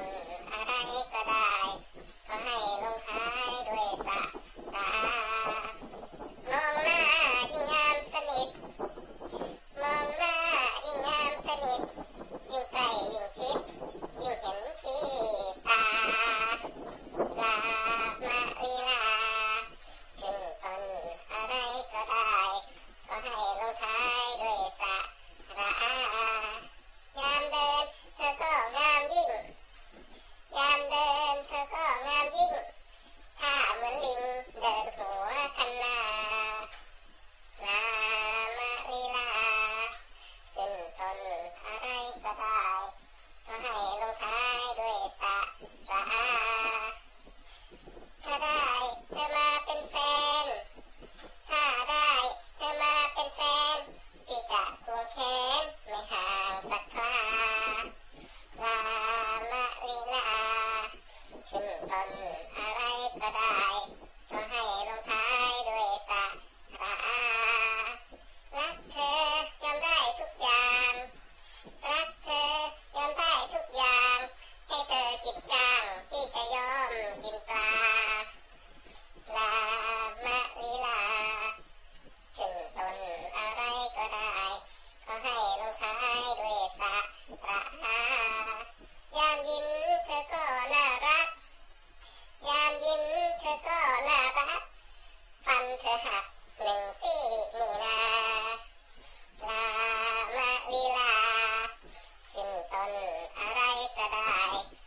นอะไรก็ได้ขอให้ลงท้ายด้วยสักตามองหน้ายิ่งงามสนิทมองหน้ายิ่งงามสนิท Bye. today.